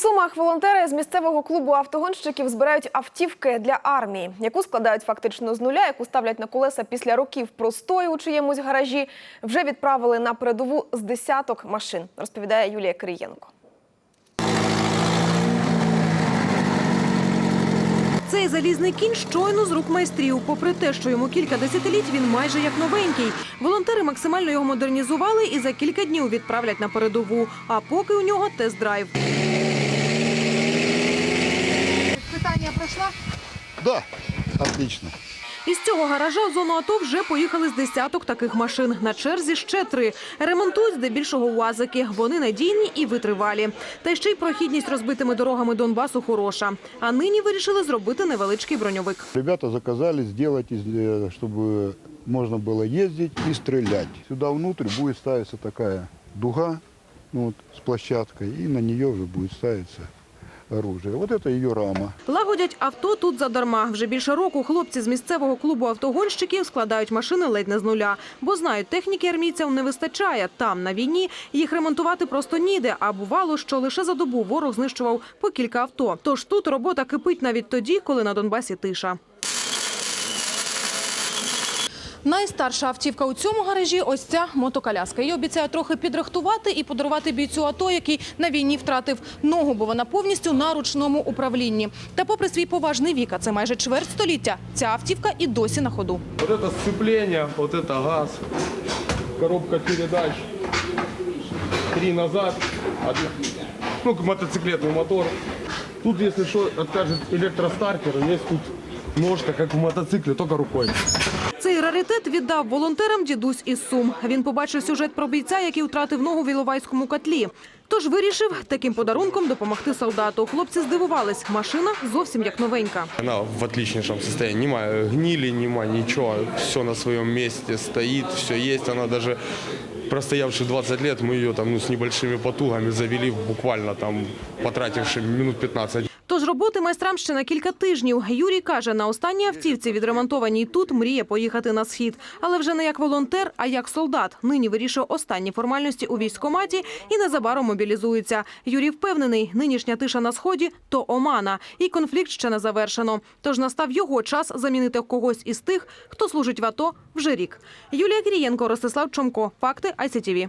Сумах волонтери з місцевого клубу автогонщиків збирають автівки для армії, яку складають фактично з нуля, яку ставлять на колеса після років простою у чиємусь гаражі. Вже відправили на передову з десяток машин, розповідає Юлія Кирієнко. Цей залізний кінь щойно з рук майстрів. Попри те, що йому кілька десятиліть, він майже як новенький. Волонтери максимально його модернізували і за кілька днів відправлять на передову. А поки у нього тест-драйв. Питання пройшла? Да, отлично. Із цього гаража в зону АТО вже поїхали з десяток таких машин. На черзі ще три. Ремонтують здебільшого УАЗики. Вони надійні і витривалі. Та ще й прохідність розбитими дорогами Донбасу хороша. А нині вирішили зробити невеличкий броньовик. Ребята заказали сделать, из- э, чтобы можно было ездить и стрелять. Сюда внутрь будет ставиться такая дуга ну вот, с площадкой, и на нее уже будет ставиться оружие. Вот это ее рама. Лагодять авто тут задарма. Вже більше року хлопці з місцевого клубу автогонщиків складають машини ледь не з нуля. Бо знають, техніки армійцям не вистачає. Там, на війні, їх ремонтувати просто ніде. А бувало, що лише за добу ворог знищував по кілька авто. Тож тут робота кипить навіть тоді, коли на Донбасі тиша. Найстарша автівка у цьому гаражі – ось ця мотоколяска. Її обіцяють трохи підрихтувати і подарувати бійцю АТО, який на війні втратив ногу, бо вона повністю на ручному управлінні. Та попри свій поважний вік, а це майже чверть століття, ця автівка і досі на ходу. Вот это сцепление, вот это газ, коробка передач, три назад, одна, ну, мотоциклетный мотор. Тут, если что, откажет электростартер, есть тут ножка, как в мотоцикле, только рукой. Цей раритет віддав волонтерам дідусь із Сум. Він побачив сюжет про бійця, який втратив ногу в Іловайському котлі. Тож вирішив таким подарунком допомогти солдату. Хлопці здивувались. Машина зовсім як новенька. Она в отличнейшем состоянии. Нема гнили, нема ничего. Все на своем месте стоит, все есть. Она даже простоявши 20 лет, мы ее там ну, с небольшими потугами завели буквально там, потративши минут 15. Роботи майстрам ще на кілька тижнів. Юрій каже, на останній автівці, відремонтованій тут, мріє поїхати на схід. Але вже не як волонтер, а як солдат. Нині вирішує останні формальності у військкоматі і незабаром мобілізується. Юрій впевнений, нинішня тиша на сході – то омана. І конфлікт ще не завершено. Тож настав його час замінити когось із тих, хто служить в АТО вже рік. Юлія Кирієнко, Ростислав Чомко. Факти ICTV.